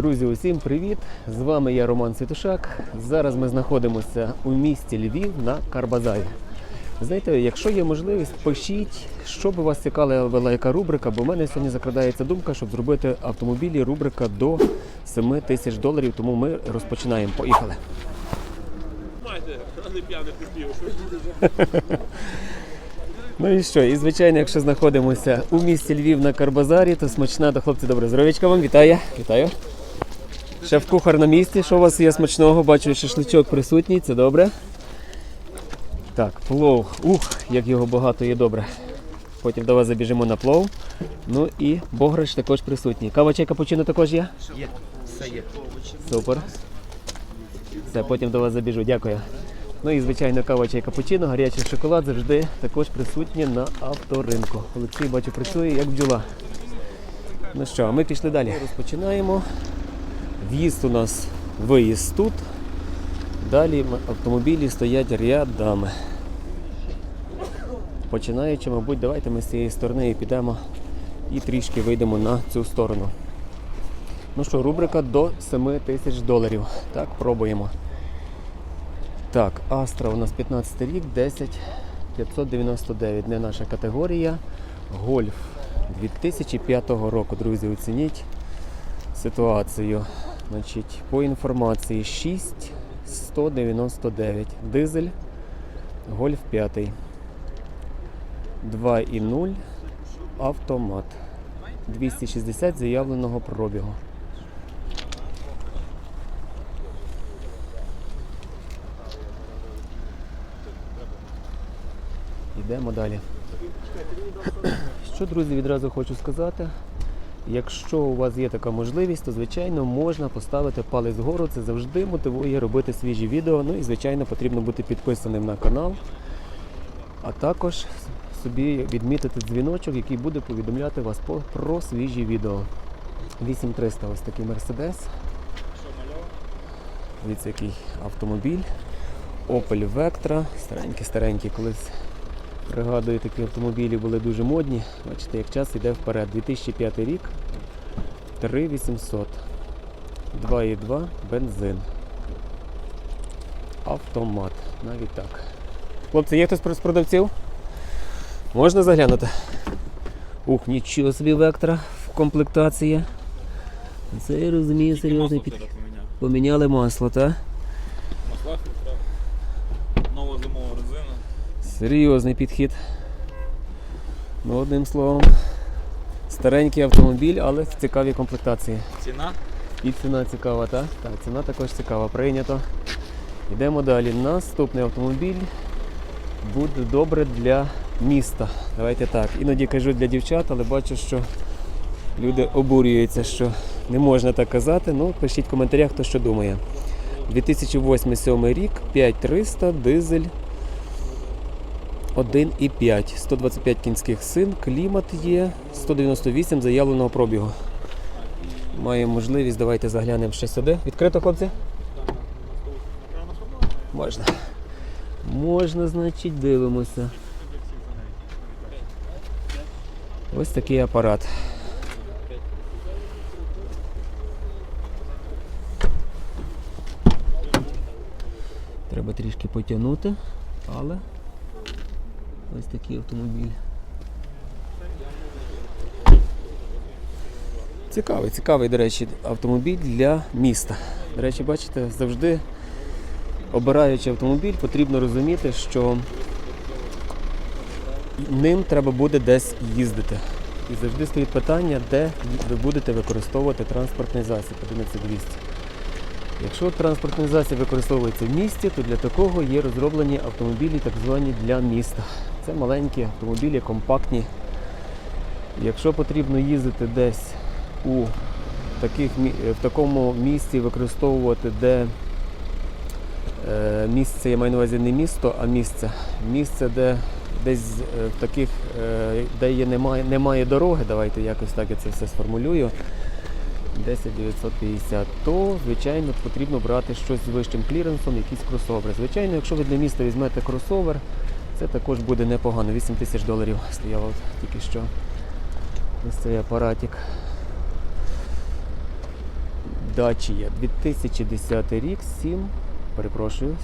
Друзі, усім привіт! З вами я Роман Світушак. Зараз ми знаходимося у місті Львів на Карбазарі. Знаєте, якщо є можливість, пишіть, що би вас цікавила яка рубрика, бо в мене сьогодні закрадається думка, щоб зробити автомобілі рубрика до 7 тисяч доларів, тому ми розпочинаємо. Поїхали. Майте, а не п'яних. Ну і що? І звичайно, якщо знаходимося у місті Львів на Карбазарі, то смачна до хлопці добре. Здоров'ячка вам, вітаю. Вітаю. Шеф-кухар на місці. Що у вас є смачного? Бачу, шашличок присутній, це добре. Так, плов. Ух, як його багато є добре. Потім до вас забіжимо на плов. Ну і бограч також присутній. Кава чай капучино також є? Є, все є. Супер. Все, потім до вас забіжу. Дякую. Ну і звичайно кава чай капучино, гарячий шоколад завжди також присутні на авторинку. Олексій бачу працює як бджола. Ну що, а ми пішли далі. Розпочинаємо. В'їзд у нас виїзд тут. Далі автомобілі стоять рядами. Починаючи, мабуть, давайте ми з цієї сторони і підемо і трішки вийдемо на цю сторону. Ну що, рубрика до 7 тисяч доларів. Так, пробуємо. Так, Астра у нас 15 рік, 10 599. Не наша категорія. Гольф 2005 року, друзі, оцініть ситуацію. Значить, по інформації 6 199. Дизель. Гольф 5. 2,0. Автомат. 260 заявленого пробігу. Йдемо далі. Що, друзі, відразу хочу сказати. Якщо у вас є така можливість, то звичайно можна поставити палець вгору. Це завжди мотивує робити свіжі відео. Ну і звичайно потрібно бути підписаним на канал, а також собі відмітити дзвіночок, який буде повідомляти вас про свіжі відео. 8300 ось такий Мерседес. Дивіться, який автомобіль. Opel Vectra. Старенький, старенький, колись пригадую, такі автомобілі були дуже модні. Бачите, як час йде вперед. 2005 рік. 3800. 2,2 бензин. Автомат. Навіть так. Хлопці, є хтось з продавців? Можна заглянути? Ух, нічого собі вектора в комплектації. Це я розумію, серйозний під... Поміняли масло, так? Серйозний підхід. Ну, одним словом, старенький автомобіль, але в цікавій комплектації. Ціна? І ціна цікава, так? Так, ціна також цікава, прийнято. Йдемо далі. Наступний автомобіль буде добре для міста. Давайте так. Іноді кажу для дівчат, але бачу, що люди обурюються, що не можна так казати. Ну, пишіть в коментарях, хто що думає. 2008-2007 рік, 5300, дизель 1,5, 125 кінських сил, клімат є, 198 заявленого пробігу. Маємо можливість, давайте заглянемо ще сюди. Відкрито, хлопці? Можна. Можна, значить, дивимося. Ось такий апарат. Треба трішки потягнути, але ось такий автомобіль. Цікавий, цікавий, до речі, автомобіль для міста. До речі, бачите, завжди обираючи автомобіль, потрібно розуміти, що ним треба буде десь їздити. І завжди стоїть питання, де ви будете використовувати транспортний засіб 11200. Якщо транспортний використовується в місті, то для такого є розроблені автомобілі так звані для міста. Це маленькі автомобілі, компактні. Якщо потрібно їздити десь у таких, в такому місці використовувати, де е, місце, я маю на увазі не місто, а місце. Місце, де десь е, в таких, е, де є, немає, немає дороги, давайте якось так я це все сформулюю. 10950, то звичайно потрібно брати щось з вищим кліренсом, якісь кросовери. Звичайно, якщо ви для міста візьмете кросовер, це також буде непогано. 8 тисяч доларів стояв тільки що. Ось цей апаратик. Dacia 2010 рік, 7, перепрошую,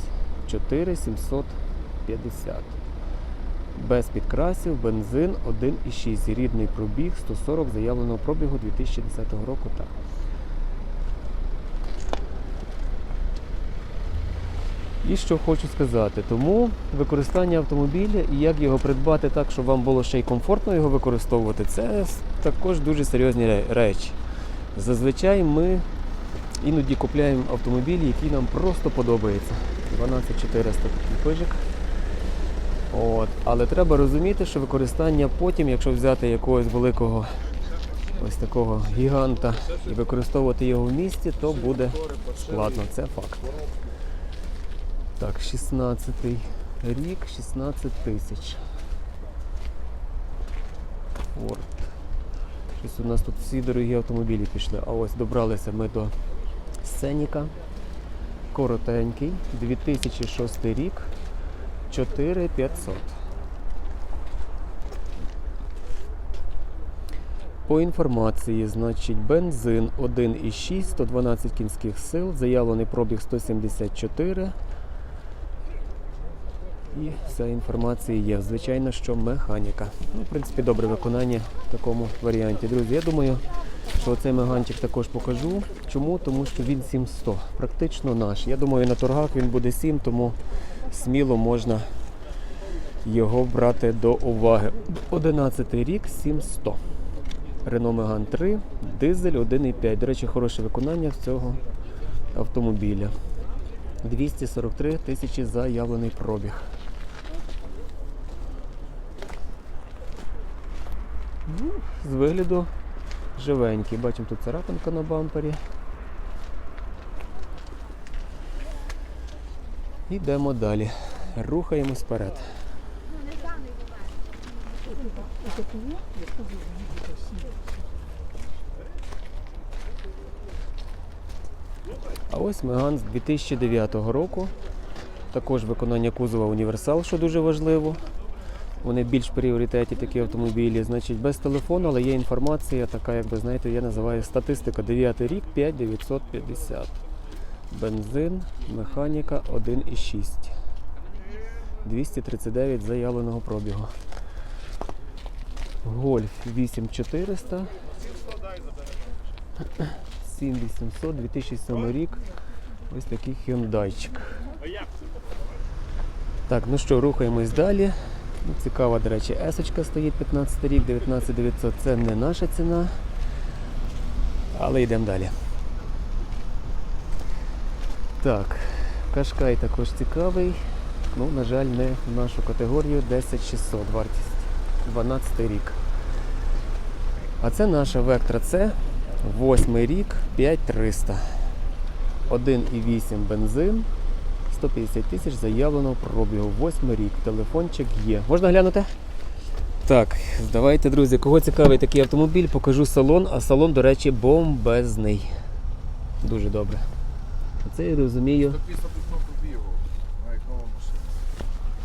4750. Без підкрасів, бензин 1,6. Рідний пробіг 140 заявленого пробігу 2010 року. Так. І що хочу сказати, тому використання автомобіля і як його придбати так, щоб вам було ще й комфортно його використовувати, це також дуже серйозні речі. Зазвичай ми іноді купляємо автомобілі, які нам просто подобаються. 12400 такий пижик. От. Але треба розуміти, що використання потім, якщо взяти якогось великого ось такого гіганта і використовувати його в місті, то буде складно. Це факт. Так, 16 рік, 16 тисяч. Форд. Щось у нас тут всі дорогі автомобілі пішли. А ось добралися ми до Сеніка. Коротенький, 2006 рік, 4500. По інформації, значить, бензин 1,6, 112 кінських сил, заявлений пробіг 174. І вся інформація є. Звичайно, що механіка. Ну, в принципі, добре виконання в такому варіанті. Друзі, я думаю, що цей меганчик також покажу. Чому? Тому що він 700. Практично наш. Я думаю, на торгах він буде 7, тому сміло можна його брати до уваги. 11 рік 700. Renault Megane 3, дизель 1,5. До речі, хороше виконання цього автомобіля. 243 тисячі заявлений пробіг. Ну, з вигляду живенький. Бачимо тут царапинка на бампері. Йдемо далі. Рухаємось вперед. А ось Меган з 2009 року. Також виконання кузова універсал, що дуже важливо. Вони більш пріоритеті такі автомобілі. Значить, без телефону, але є інформація, така, як би знаєте, я називаю статистика. 9 рік 5950. Бензин, механіка 1,6. 239 заявленого пробігу. Гольф 8400. 7800, 2007 рік. Ось такий хюндайчик. Так, ну що, рухаємось далі. Ну, Цікава, до речі, есочка стоїть 15 рік, 19900. Це не наша ціна. Але йдемо далі. Так, Кашкай також цікавий. Ну, на жаль, не в нашу категорію 10600 вартість. 12 рік. А це наша Vectra C, 8 рік, 5300. 1,8 бензин, 150 тисяч заявленого пробігу. 8 рік. Телефончик є. Можна глянути? Так, давайте, друзі, кого цікавий такий автомобіль, покажу салон, а салон, до речі, бомбезний. Дуже добре. Це я розумію. 150 пробігу, а як нова.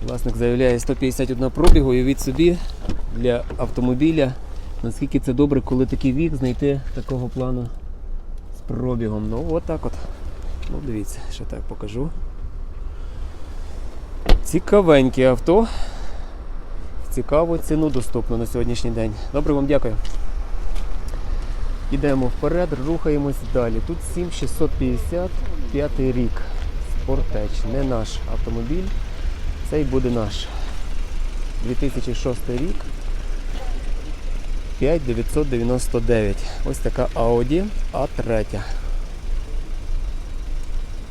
Власник заявляє 151 пробігу і собі для автомобіля. Наскільки це добре, коли такий вік знайти такого плану з пробігом. Ну от так от. Ну дивіться, ще так покажу. Цікавеньке авто. Цікаву ціну доступно на сьогоднішній день. Добре вам дякую. Ідемо вперед, рухаємось далі. Тут 7650, п'ятий рік. Спортеч. Не наш автомобіль. Цей буде наш. 2006 рік. 5999. Ось така Audi A3.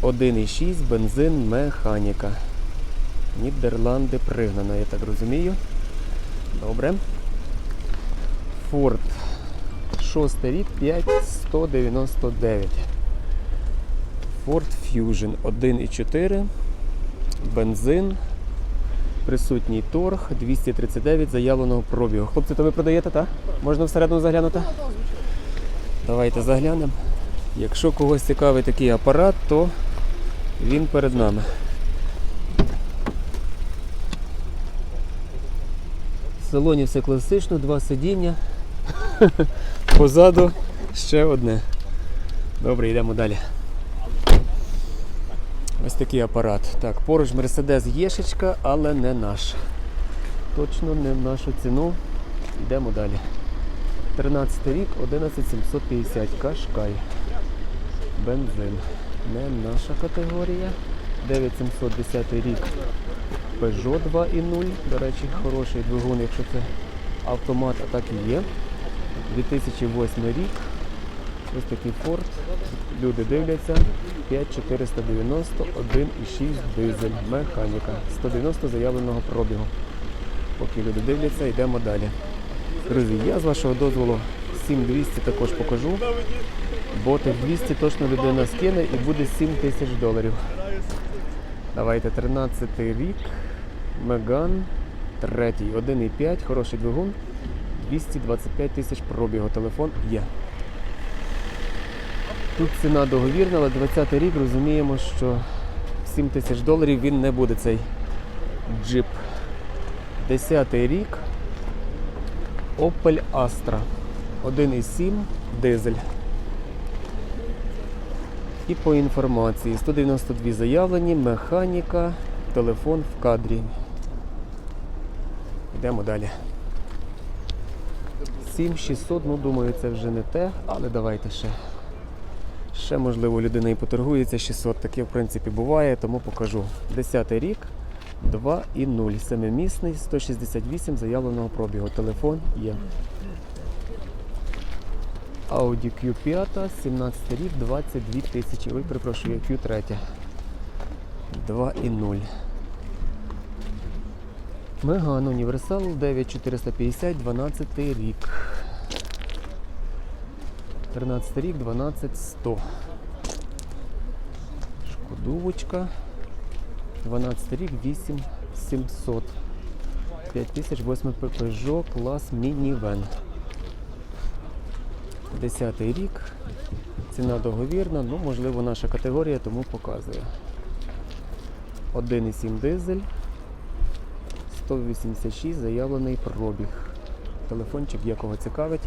1,6 бензин механіка. Нідерланди пригнана, я так розумію. Добре. Ford 6 рік 5199. Ford Fusion 1,4. Бензин. Присутній торг 239 заявленого пробігу. Хлопці, то ви продаєте, так? Можна всередину заглянути? Давайте заглянемо. Якщо когось цікавий такий апарат, то він перед нами. В салоні все класично, два сидіння. Позаду ще одне. Добре, йдемо далі. Ось такий апарат. Так, поруч Мерседес Єшечка, але не наш. Точно не в нашу ціну. Йдемо далі. 13 рік, 11750 Кашкай. Бензин. Не наша категорія. 9710 рік. Peugeot 2.0. До речі, хороший двигун, якщо це автомат, а так і є. 2008 рік. Ось такий Ford. Люди дивляться. 5490, 1,6 дизель, механіка. 190 заявленого пробігу. Поки люди дивляться, йдемо далі. Друзі, я з вашого дозволу 7200 також покажу. Бо тих 200 точно людина скине і буде 7 тисяч доларів. Давайте 13 рік. Меган. Третій. 1,5. Хороший двигун. 225 тисяч пробігу. Телефон є. Тут ціна договірна, але 20-й рік розуміємо, що 7 тисяч доларів він не буде цей джип. 10-й рік. Opel Astra 1,7 дизель. І по інформації 192 заявлені, механіка, телефон в кадрі. Йдемо далі. 7600, ну думаю, це вже не те, але давайте ще. Ще, можливо, людина і поторгується 600. Таке, в принципі, буває, тому покажу. 10 рік, 2,0. Семимісний, 168 заявленого пробігу. Телефон є. Audi Q5, 17 рік, 22 тисячі. Ой, перепрошую, Q3. 2,0. Меган Універсал 9450, 12 рік. 13 рік, 12100. Шкодувочка. 12 рік, 8700. 5008 Peugeot, клас мінівен. 10 рік. Ціна договірна, ну можливо наша категорія, тому показує. 1,7 дизель. 186 заявлений пробіг. Телефончик якого цікавить.